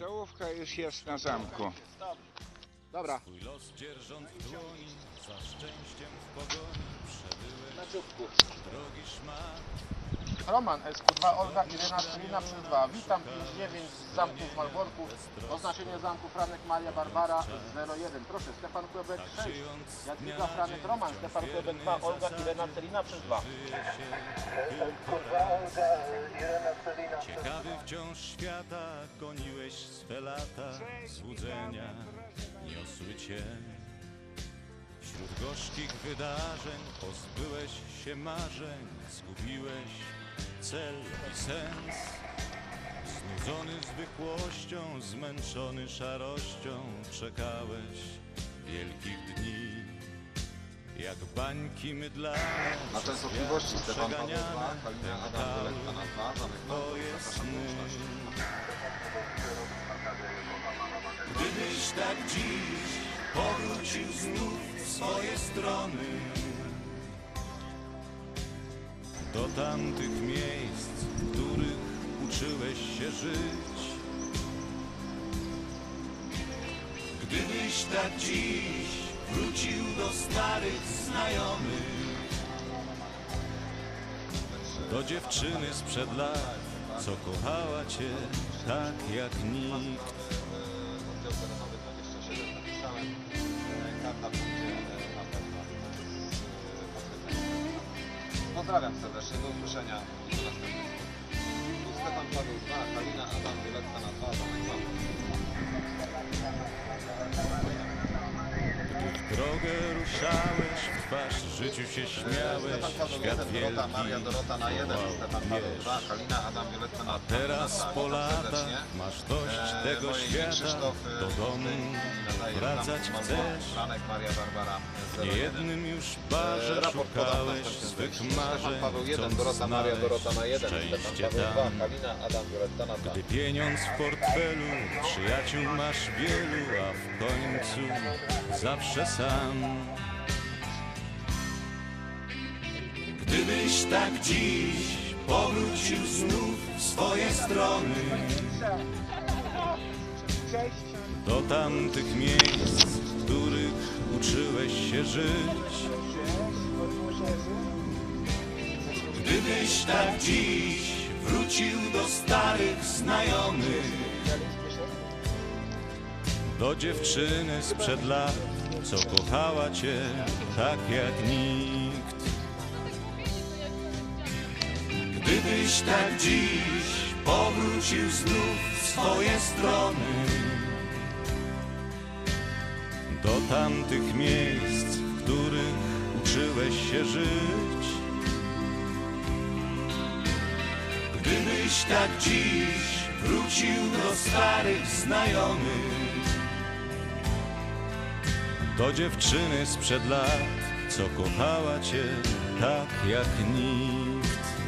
Czołówka już jest na zamku. Dobra, Twój los dzierżąc w dłoni, za szczęściem w pogoni przebyłeś na czubku. drogi szmat. Roman SQ2, Olga Irena Celina przez 2. Witam 59 z zamków Malborków. Oznaczenie zamku Franek Maria Barbara 01. Proszę, Stefan Kłebek 6. Jadwiga Franek Roman, Stefan Kłebek 2, Olga Irena Celina przez 2. Wciąż świata, goniłeś swe lata, złudzenia niosły cię. Wśród gorzkich wydarzeń pozbyłeś się marzeń, zgubiłeś cel i sens. Znudzony zwykłością, zmęczony szarością, czekałeś wielkich dni. Jak bańki mydlane, Na częstotliwości Stefan Paweł 2, przeganiane, Kalina Adam Gdybyś tak dziś powrócił znów w swoje strony. Do tamtych miejsc, w których uczyłeś się żyć. Gdybyś tak dziś wrócił do starych znajomych. Do dziewczyny sprzed lat, co kochała cię tak jak nikt Pozdrawiam serdecznie, do usłyszenia i do następnego. Tu Stefan Paweł 2, Kalina Adam Wylewka na 2, Zamek Paweł. W drogę ruszałeś, w twarz życiu się śmiałeś, Stefan Paweł świat 1, Dorota Maria. Dorota na 1, wołał, Stefan Paweł wiesz. 2, Kalina Adam 2. Teraz po latach masz dość E, tego świata, e, do domu wracać chcesz. 01. niejednym już barze E, podam szukałeś swych marzeń, Paweł 1, chcąc Dorota Maria Dorota na 1, Stefan szczęście Paweł 2, tam. Kalina Adam Violetta na 2. Gdy pieniądz w portfelu, przyjaciół masz wielu, a w końcu zawsze sam. Gdybyś tak dziś powrócił znów w swoje strony do tamtych miejsc, w których uczyłeś się żyć. Gdybyś tak dziś wrócił do starych znajomych, do dziewczyny sprzed lat, co kochała cię tak jak nikt. Gdybyś tak dziś powrócił znów w swoje strony, do tamtych miejsc, w których uczyłeś się żyć. Gdybyś tak dziś wrócił do starych znajomych, do dziewczyny sprzed lat, co kochała cię tak jak nikt.